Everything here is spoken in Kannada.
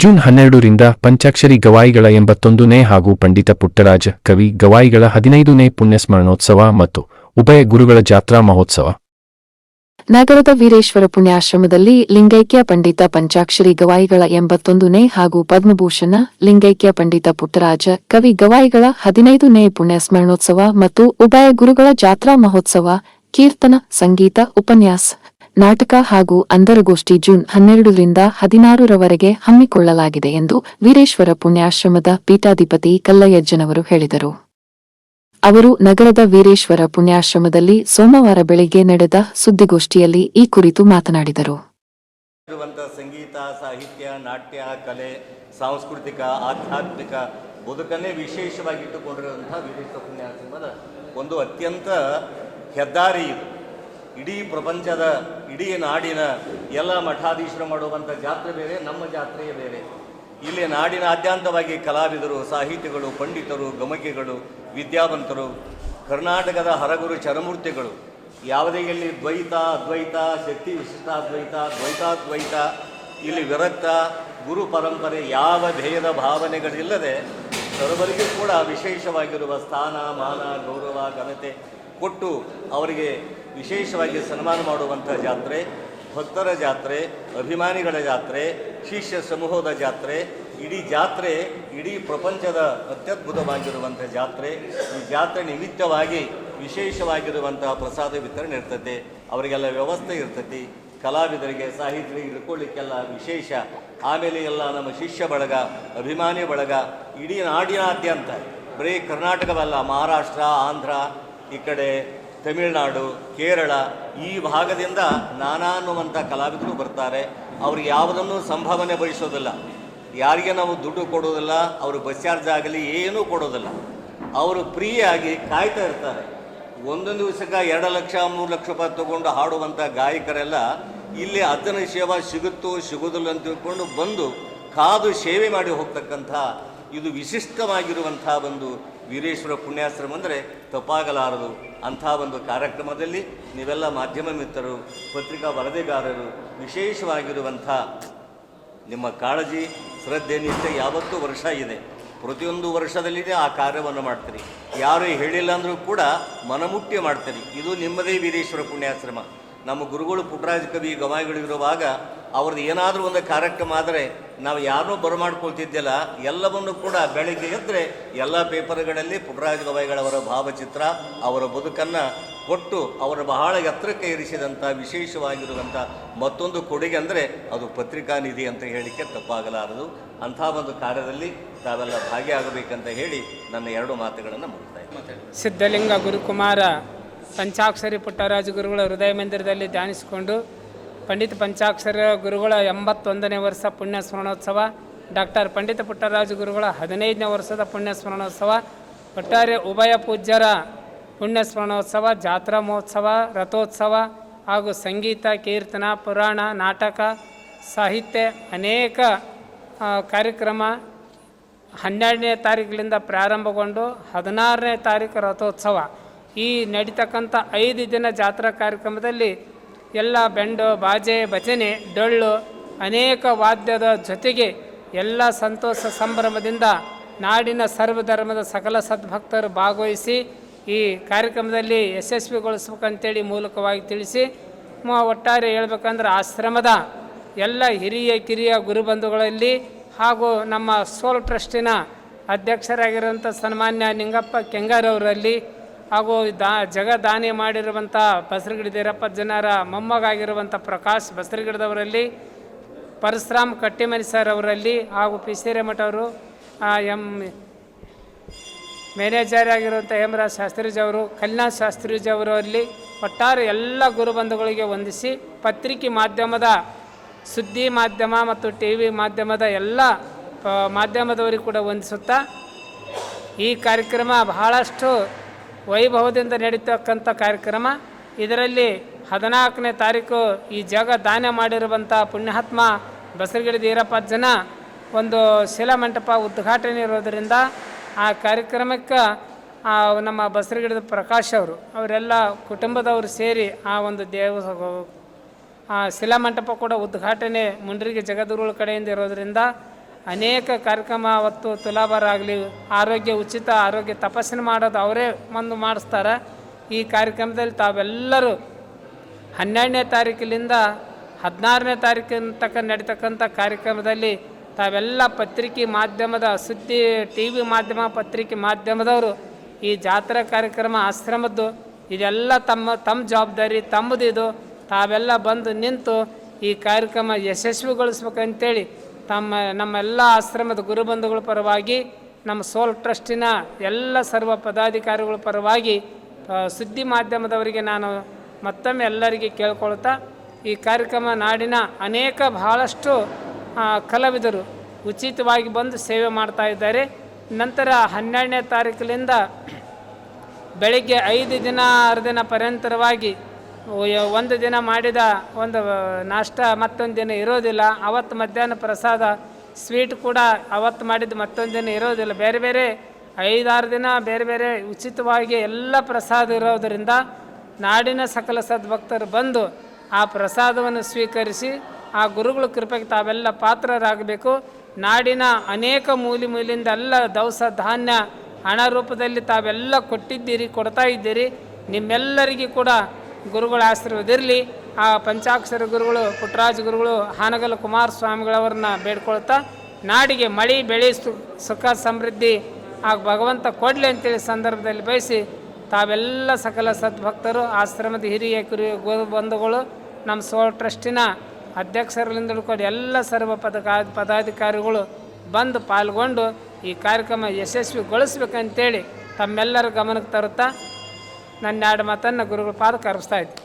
ಜೂನ್ ಹನ್ನೆರಡರಿಂದ ಪಂಚಾಕ್ಷರಿ ಗವಾಯಿಗಳ ಎಂಬತ್ತೊಂದನೇ ಹಾಗೂ ಪಂಡಿತ ಪುಟ್ಟರಾಜ ಕವಿ ಗವಾಯಿಗಳ ಹದಿನೈದನೇ ಪುಣ್ಯಸ್ಮರಣೋತ್ಸವ ಮತ್ತು ಉಭಯ ಗುರುಗಳ ಜಾತ್ರಾ ಮಹೋತ್ಸವ. ನಗರದ ವೀರೇಶ್ವರ ಪುಣ್ಯಾಶ್ರಮದಲ್ಲಿ ಲಿಂಗೈಕ್ಯ ಪಂಡಿತ ಪಂಚಾಕ್ಷರಿ ಗವಾಯಿಗಳ ಎಂಬತ್ತೊಂದನೇ ಹಾಗೂ ಪದ್ಮಭೂಷಣ, ಲಿಂಗೈಕ್ಯ ಪಂಡಿತ ಪುಟ್ಟರಾಜ ಕವಿ ಗವಾಯಿಗಳ ಹದಿನೈದನೇ ಪುಣ್ಯಸ್ಮರಣೋತ್ಸವ ಮತ್ತು ಉಭಯ ಗುರುಗಳ ಜಾತ್ರಾ ಮಹೋತ್ಸವ, ಕೀರ್ತನ, ಸಂಗೀತ, ಉಪನ್ಯಾಸ. ನಾಟಕ ಹಾಗೂ ಅಂತರಗೋಷ್ಠಿ ಜೂನ್ ಹನ್ನೆರಡರಿಂದ ಹದಿನಾರರವರೆಗೆ ಹಮ್ಮಿಕೊಳ್ಳಲಾಗಿದೆ ಎಂದು ವೀರೇಶ್ವರ ಪುಣ್ಯಾಶ್ರಮದ ಪೀಠಾಧಿಪತಿ ಕಲ್ಲಯ್ಯಜ್ಜನವರು ಹೇಳಿದರು. ಅವರು ನಗರದ ವೀರೇಶ್ವರ ಪುಣ್ಯಾಶ್ರಮದಲ್ಲಿ ಸೋಮವಾರ ಬೆಳಿಗ್ಗೆ ನಡೆದ ಸುದ್ದಿಗೋಷ್ಠಿಯಲ್ಲಿ ಈ ಕುರಿತು ಮಾತನಾಡಿದರು. ಸಂಗೀತ, ಸಾಹಿತ್ಯ, ನಾಟ್ಯ, ಕಲೆ, ಸಾಂಸ್ಕೃತಿಕ, ಆಧ್ಯಾತ್ಮಿಕ ಬದುಕನ್ನೇ ವಿಶೇಷವಾಗಿ ವೀರೇಶ್ವರ ಪುಣ್ಯಾಶ್ರಮದ ಒಂದು ಅತ್ಯಂತ ಹೆದ್ದಾರಿ ಇದು. ಇಡೀ ಪ್ರಪಂಚದ, ಇಡೀ ನಾಡಿನ ಎಲ್ಲ ಮಠಾಧೀಶರು ಮಾಡುವಂಥ ಜಾತ್ರೆ ಬೇರೆ, ನಮ್ಮ ಜಾತ್ರೆಯೇ ಬೇರೆ. ಇಲ್ಲಿ ನಾಡಿನ ನಾಡಿನಾದ್ಯಂತವಾಗಿ ಕಲಾವಿದರು, ಸಾಹಿತಿಗಳು, ಪಂಡಿತರು, ಗಮಕಿಗಳು, ವಿದ್ಯಾವಂತರು, ಕರ್ನಾಟಕದ ಹರಗುರು ಚರಮೂರ್ತಿಗಳು. ಯಾವುದೇ ಇಲ್ಲಿ ದ್ವೈತ, ಅದ್ವೈತ, ಶಕ್ತಿ ವಿಶಿಷ್ಟಾದ್ವೈತ ದ್ವೈತಾದ್ವೈತ, ಇಲ್ಲಿ ವಿರಕ್ತ, ಗುರು ಪರಂಪರೆ, ಯಾವ ಭೇದ ಭಾವನೆಗಳಿಲ್ಲದೆ ಸರ್ವರಿಗೂ ಕೂಡ ವಿಶೇಷವಾಗಿರುವ ಸ್ಥಾನ, ಮಾನ, ಗೌರವ, ಘನತೆ ಕೊಟ್ಟು ಅವರಿಗೆ ವಿಶೇಷವಾಗಿ ಸನ್ಮಾನ ಮಾಡುವಂಥ ಜಾತ್ರೆ, ಭಕ್ತರ ಜಾತ್ರೆ, ಅಭಿಮಾನಿಗಳ ಜಾತ್ರೆ, ಶಿಷ್ಯ ಸಮೂಹದ ಜಾತ್ರೆ, ಇಡೀ ಜಾತ್ರೆ, ಇಡೀ ಪ್ರಪಂಚದ ಅತ್ಯದ್ಭುತವಾಗಿರುವಂಥ ಜಾತ್ರೆ, ಈ ಜಾತ್ರೆ ನಿಮಿತ್ತವಾಗಿ ವಿಶೇಷವಾಗಿರುವಂತಹ ಪ್ರಸಾದ ವಿತರಣೆ ಇರ್ತದೆ ಅವರಿಗೆಲ್ಲ ವ್ಯವಸ್ಥೆ ಇರ್ತೈತಿ. ಕಲಾವಿದರಿಗೆ, ಸಾಹಿತ್ಯರಿಗೆ ಇಟ್ಕೊಳ್ಳಿಕ್ಕೆಲ್ಲ ವಿಶೇಷ. ಆಮೇಲೆ ಎಲ್ಲ ನಮ್ಮ ಶಿಷ್ಯ ಬಳಗ, ಅಭಿಮಾನಿ ಬಳಗ, ಇಡೀ ನಾಡಿನಾದ್ಯಂತ, ಬರೀ ಕರ್ನಾಟಕವಲ್ಲ, ಮಹಾರಾಷ್ಟ್ರ, ಆಂಧ್ರ ಈ ಕಡೆ ತಮಿಳುನಾಡು, ಕೇರಳ, ಈ ಭಾಗದಿಂದ ನಾನಾ ಅನ್ನುವಂಥ ಕಲಾವಿದರು ಬರ್ತಾರೆ. ಅವ್ರಿಗೆ ಯಾವುದನ್ನು ಸಂಭಾವನೆ ಬಯಸೋದಿಲ್ಲ. ಯಾರಿಗೆ ನಾವು ದುಡ್ಡು ಕೊಡೋದಿಲ್ಲ, ಅವರು ಬಸ್ ಚಾರ್ಜ್ ಆಗಲಿ, ಏನೂ ಕೊಡೋದಿಲ್ಲ. ಅವರು ಫ್ರೀಯಾಗಿ ಕಾಯ್ತಾ ಇರ್ತಾರೆ. ಒಂದೊಂದು ದಿವಸಕ್ಕೆ ಎರಡು ಲಕ್ಷ, ಮೂರು ಲಕ್ಷ ರೂಪಾಯಿ ತಗೊಂಡು ಹಾಡುವಂಥ ಗಾಯಕರೆಲ್ಲ ಇಲ್ಲಿ ಅರ್ಜನ ಸೇವಾ ಸಿಗುತ್ತೋ ಸಿಗೋದಿಲ್ಲ ಅಂತ ತಿಳ್ಕೊಂಡು ಬಂದು ಕಾದು ಸೇವೆ ಮಾಡಿ ಹೋಗ್ತಕ್ಕಂಥ, ಇದು ವಿಶಿಷ್ಟವಾಗಿರುವಂಥ ಒಂದು ವೀರೇಶ್ವರ ಪುಣ್ಯಾಶ್ರಮ ಅಂದರೆ ತಪ್ಪಾಗಲಾರದು. ಅಂಥ ಒಂದು ಕಾರ್ಯಕ್ರಮದಲ್ಲಿ ನೀವೆಲ್ಲ ಮಾಧ್ಯಮ ಮಿತ್ರರು, ಪತ್ರಿಕಾ ವರದಿಗಾರರು, ವಿಶೇಷವಾಗಿರುವಂಥ ನಿಮ್ಮ ಕಾಳಜಿ, ಶ್ರದ್ಧೆ, ನಿಷ್ಠೆ ಯಾವತ್ತೂ ವರ್ಷ ಇದೆ. ಪ್ರತಿಯೊಂದು ವರ್ಷದಲ್ಲಿದೆ ಆ ಕಾರ್ಯವನ್ನು ಮಾಡ್ತೀರಿ. ಯಾರು ಹೇಳಿಲ್ಲ ಅಂದರೂ ಕೂಡ ಮನಮುಟ್ಟಿ ಮಾಡ್ತೀರಿ. ಇದು ನಿಮ್ಮದೇ ವೀರೇಶ್ವರ ಪುಣ್ಯಾಶ್ರಮ. ನಮ್ಮ ಗುರುಗಳು ಪುಟ್ಟರಾಜ ಕವಿ ಗವಾಯಿಗಳಿರುವಾಗ ಅವ್ರದ್ದು ಏನಾದರೂ ಒಂದು ಕಾರ್ಯಕ್ರಮ ಆದರೆ ನಾವು ಯಾರನ್ನೂ ಬರಮಾಡ್ಕೊಳ್ತಿದ್ದಿಲ್ಲ. ಎಲ್ಲವನ್ನು ಕೂಡ ಬೆಳಗ್ಗೆ ಎದ್ದರೆ ಎಲ್ಲ ಪೇಪರ್ಗಳಲ್ಲಿ ಪುಟ್ಟರಾಜ ಗವಾಯಿಗಳವರ ಭಾವಚಿತ್ರ, ಅವರ ಬದುಕನ್ನು ಕೊಟ್ಟು ಅವರ ಬಹಳ ಎತ್ತರಕ್ಕೆ ಇರಿಸಿದಂಥ ವಿಶೇಷವಾಗಿರುವಂಥ ಮತ್ತೊಂದು ಕೊಡುಗೆ ಅಂದರೆ ಅದು ಪತ್ರಿಕಾ ನಿಧಿ ಅಂತ ಹೇಳಿಕೆ ತಪ್ಪಾಗಲಾರದು. ಅಂಥ ಒಂದು ಕಾರ್ಯದಲ್ಲಿ ತಾವೆಲ್ಲ ಭಾಗಿಯಾಗಬೇಕಂತ ಹೇಳಿ ನನ್ನ ಎರಡು ಮಾತುಗಳನ್ನು ಮುಗಿಸ್ತಾ ಇದ್ದೀನಿ. ಸಿದ್ಧಲಿಂಗ ಗುರುಕುಮಾರ ಪಂಚಾಕ್ಷರಿ ಪುಟ್ಟರಾಜ ಗುರುಗಳ ಹೃದಯ ಮಂದಿರದಲ್ಲಿ ಧ್ಯಾನಿಸಿಕೊಂಡು ಪಂಡಿತ ಪಂಚಾಕ್ಷರ ಗುರುಗಳ ಎಂಬತ್ತೊಂದನೇ ವರ್ಷ ಪುಣ್ಯ ಸ್ಮರಣೋತ್ಸವ ಡಾಕ್ಟರ್ ಪಂಡಿತ ಪುಟ್ಟರಾಜ ಗುರುಗಳ ಹದಿನೈದನೇ ವರ್ಷದ ಪುಣ್ಯ ಸ್ಮರಣೋತ್ಸವ ಒಟ್ಟಾರೆ ಉಭಯ ಪೂಜ್ಯರ ಪುಣ್ಯ ಸ್ಮರಣೋತ್ಸವ ಜಾತ್ರಾ ಮಹೋತ್ಸವ, ರಥೋತ್ಸವ ಹಾಗೂ ಸಂಗೀತ, ಕೀರ್ತನ, ಪುರಾಣ, ನಾಟಕ, ಸಾಹಿತ್ಯ ಅನೇಕ ಕಾರ್ಯಕ್ರಮ ಹನ್ನೆರಡನೇ ತಾರೀಕಿನಿಂದ ಪ್ರಾರಂಭಗೊಂಡು ಹದಿನಾರನೇ ತಾರೀಕು ರಥೋತ್ಸವ. ಈ ನಡೀತಕ್ಕಂಥ ಐದು ದಿನ ಜಾತ್ರಾ ಕಾರ್ಯಕ್ರಮದಲ್ಲಿ ಎಲ್ಲ ಬೆಂಡು, ಬಾಜೆ, ಭಜನೆ, ಡೊಳ್ಳು ಅನೇಕ ವಾದ್ಯದ ಜೊತೆಗೆ ಎಲ್ಲ ಸಂತೋಷ ಸಂಭ್ರಮದಿಂದ ನಾಡಿನ ಸರ್ವಧರ್ಮದ ಸಕಲ ಸದ್ಭಕ್ತರು ಭಾಗವಹಿಸಿ ಈ ಕಾರ್ಯಕ್ರಮದಲ್ಲಿ ಯಶಸ್ವಿಗೊಳಿಸ್ಬೇಕಂತೇಳಿ ಮೂಲಕವಾಗಿ ತಿಳಿಸಿ ಒಟ್ಟಾರೆ ಹೇಳ್ಬೇಕಂದ್ರೆ ಆಶ್ರಮದ ಎಲ್ಲ ಹಿರಿಯ, ಕಿರಿಯ ಗುರುಬಂಧುಗಳಲ್ಲಿ ಹಾಗೂ ನಮ್ಮ ಸೋಲ್ ಟ್ರಸ್ಟಿನ ಅಧ್ಯಕ್ಷರಾಗಿರುವಂಥ ಸನ್ಮಾನ್ಯ ನಿಂಗಪ್ಪ ಕೆಂಗಾರವರಲ್ಲಿ ಹಾಗೂ ದಾ, ಜಗ ದಾನಿ ಮಾಡಿರುವಂಥ ಬಸರಗಿಡ ದೇರಪ್ಪ ಜನರ ಮೊಮ್ಮಗಾಗಿರುವಂಥ ಪ್ರಕಾಶ್ ಬಸರಗಿಡದವರಲ್ಲಿ, ಪರಶುರಾಮ್ ಕಟ್ಟಿಮನಿ ಸರ್ ಅವರಲ್ಲಿ ಹಾಗೂ ಪಿ ರೇಮಠ ಅವರು ಎಂ ಮ್ಯಾನೇಜರ್ ಆಗಿರುವಂಥ ಹೇಮರಾಜ್ ಶಾಸ್ತ್ರೀಜ್ ಅವರು, ಕಲ್ಯಾಣ್ ಅವರು ಅವರಲ್ಲಿ ಒಟ್ಟಾರೆ ಎಲ್ಲ ಗುರುಬಂಧುಗಳಿಗೆ ವಂದಿಸಿ ಪತ್ರಿಕೆ ಮಾಧ್ಯಮದ, ಸುದ್ದಿ ಮಾಧ್ಯಮ ಮತ್ತು ಟಿ ವಿ ಮಾಧ್ಯಮದ ಎಲ್ಲ ಮಾಧ್ಯಮದವರಿಗೆ ಕೂಡ ವಂದಿಸುತ್ತಾ ಈ ಕಾರ್ಯಕ್ರಮ ಬಹಳಷ್ಟು ವೈಭವದಿಂದ ನಡೀತಕ್ಕಂಥ ಕಾರ್ಯಕ್ರಮ. ಇದರಲ್ಲಿ ಹದಿನಾಲ್ಕನೇ ತಾರೀಕು ಈ ಜಾಗ ದಾನ ಮಾಡಿರುವಂಥ ಪುಣ್ಯಾತ್ಮ ಬಸರಗಿಡಿ ಜನ ಒಂದು ಶಿಲಾಮಂಟಪ ಉದ್ಘಾಟನೆ ಇರೋದರಿಂದ ಆ ಕಾರ್ಯಕ್ರಮಕ್ಕೆ ನಮ್ಮ ಬಸರಗಿಡದ ಪ್ರಕಾಶ್ ಅವರು, ಅವರೆಲ್ಲ ಕುಟುಂಬದವರು ಸೇರಿ ಆ ಒಂದು ದೇವ ಆ ಶಿಲಾಮಂಟಪ ಕೂಡ ಉದ್ಘಾಟನೆ ಮುಂಡ್ರಿಗೆ ಜಗದ್ಗುರುಗಳ ಕಡೆಯಿಂದ ಇರೋದರಿಂದ ಅನೇಕ ಕಾರ್ಯಕ್ರಮ ಅವತ್ತು ತುಲಾಭಾರಾಗಲಿ, ಆರೋಗ್ಯ ಉಚಿತ ಆರೋಗ್ಯ ತಪಾಸಣೆ ಮಾಡೋದು ಅವರೇ ಬಂದು ಮಾಡಿಸ್ತಾರೆ. ಈ ಕಾರ್ಯಕ್ರಮದಲ್ಲಿ ತಾವೆಲ್ಲರೂ ಹನ್ನೆರಡನೇ ತಾರೀಕಿನಿಂದ ಹದಿನಾರನೇ ತಾರೀಕಿನ ತಕ್ಕ ನಡೀತಕ್ಕಂಥ ಕಾರ್ಯಕ್ರಮದಲ್ಲಿ ತಾವೆಲ್ಲ ಪತ್ರಿಕೆ ಮಾಧ್ಯಮದ ಸುದ್ದಿ, ಟಿ ವಿ ಮಾಧ್ಯಮ, ಪತ್ರಿಕೆ ಮಾಧ್ಯಮದವರು ಈ ಜಾತ್ರಾ ಕಾರ್ಯಕ್ರಮ ಆಶ್ರಮದ್ದು, ಇದೆಲ್ಲ ತಮ್ಮ ತಮ್ಮ ಜವಾಬ್ದಾರಿ, ತಮ್ಮದಿದು. ತಾವೆಲ್ಲ ಬಂದು ನಿಂತು ಈ ಕಾರ್ಯಕ್ರಮ ಯಶಸ್ವಿಗೊಳಿಸ್ಬೇಕಂತೇಳಿ ತಮ್ಮ, ನಮ್ಮೆಲ್ಲ ಆಶ್ರಮದ ಗುರುಬಂಧುಗಳ ಪರವಾಗಿ, ನಮ್ಮ ಸೋಲ್ ಟ್ರಸ್ಟಿನ ಎಲ್ಲ ಸರ್ವ ಪದಾಧಿಕಾರಿಗಳ ಪರವಾಗಿ ಸುದ್ದಿ ಮಾಧ್ಯಮದವರಿಗೆ ನಾನು ಮತ್ತೊಮ್ಮೆ ಎಲ್ಲರಿಗೆ ಕೇಳ್ಕೊಳ್ತಾ, ಈ ಕಾರ್ಯಕ್ರಮ ನಾಡಿನ ಅನೇಕ ಬಹಳಷ್ಟು ಕಲಾವಿದರು ಉಚಿತವಾಗಿ ಬಂದು ಸೇವೆ ಮಾಡ್ತಾ ಇದ್ದಾರೆ. ನಂತರ ಹನ್ನೆರಡನೇ ತಾರೀಕಿನಿಂದ ಬೆಳಗ್ಗೆ ಐದು ದಿನ ದಿನ ಪರ್ಯಂತರವಾಗಿ ಒಂದು ದಿನ ಮಾಡಿದ ಒಂದು ನಾಷ್ಟ ಮತ್ತೊಂದು ದಿನ ಇರೋದಿಲ್ಲ. ಅವತ್ತು ಮಧ್ಯಾಹ್ನ ಪ್ರಸಾದ, ಸ್ವೀಟ್ ಕೂಡ ಅವತ್ತು ಮಾಡಿದ್ದು ಮತ್ತೊಂದು ದಿನ ಇರೋದಿಲ್ಲ. ಬೇರೆ ಬೇರೆ ಐದಾರು ದಿನ ಬೇರೆ ಬೇರೆ ಉಚಿತವಾಗಿ ಎಲ್ಲ ಪ್ರಸಾದ ಇರೋದರಿಂದ ನಾಡಿನ ಸಕಲ ಸದ್ಭಕ್ತರು ಬಂದು ಆ ಪ್ರಸಾದವನ್ನು ಸ್ವೀಕರಿಸಿ, ಆ ಗುರುಗಳ ಕೃಪೆಗೆ ತಾವೆಲ್ಲ ಪಾತ್ರರಾಗಬೇಕು. ನಾಡಿನ ಅನೇಕ ಮೂಲಿ ಮೂಲಿಂದ ಎಲ್ಲ ದವಸ ಧಾನ್ಯ ಹಣ ರೂಪದಲ್ಲಿ ತಾವೆಲ್ಲ ಕೊಟ್ಟಿದ್ದೀರಿ, ಕೊಡ್ತಾ ಇದ್ದೀರಿ. ನಿಮ್ಮೆಲ್ಲರಿಗೂ ಕೂಡ ಗುರುಗಳ ಆಶೀರ್ವಾದಿರಲಿ ಆ ಪಂಚಾಕ್ಷರ ಗುರುಗಳು ಪುಟ್ಟರಾಜ ಗುರುಗಳು, ಹಾನಗಲ್ ಕುಮಾರಸ್ವಾಮಿಗಳವ್ರನ್ನ ಬೇಡ್ಕೊಳ್ತಾ ನಾಡಿಗೆ ಮಳೆ, ಬೆಳೆ ಸುಖ, ಸಮೃದ್ಧಿ ಆ ಭಗವಂತ ಕೊಡಲಿ ಅಂತೇಳಿ ಸಂದರ್ಭದಲ್ಲಿ ಬಯಸಿ ತಾವೆಲ್ಲ ಸಕಲ ಸದ್ಭಕ್ತರು, ಆಶ್ರಮದ ಹಿರಿಯ ಕುರಿ ಗೋ ಬಂಧುಗಳು, ನಮ್ಮ ಸೋಲ್ ಟ್ರಸ್ಟಿನ ಅಧ್ಯಕ್ಷರಿಂದ ಹಿಡ್ಕೊಂಡು ಎಲ್ಲ ಸರ್ವ ಪದಕ, ಪದಾಧಿಕಾರಿಗಳು ಬಂದು ಪಾಲ್ಗೊಂಡು ಈ ಕಾರ್ಯಕ್ರಮ ಯಶಸ್ವಿಗೊಳಿಸ್ಬೇಕಂತೇಳಿ ತಮ್ಮೆಲ್ಲರ ಗಮನಕ್ಕೆ ತರುತ್ತಾ ನನ್ನ ಎರಡು ಮಾತನ್ನು ಗುರುಗಳ ಪಾದ ಅರ್ಪಿಸ್ತಾ ಇದ್ದೆ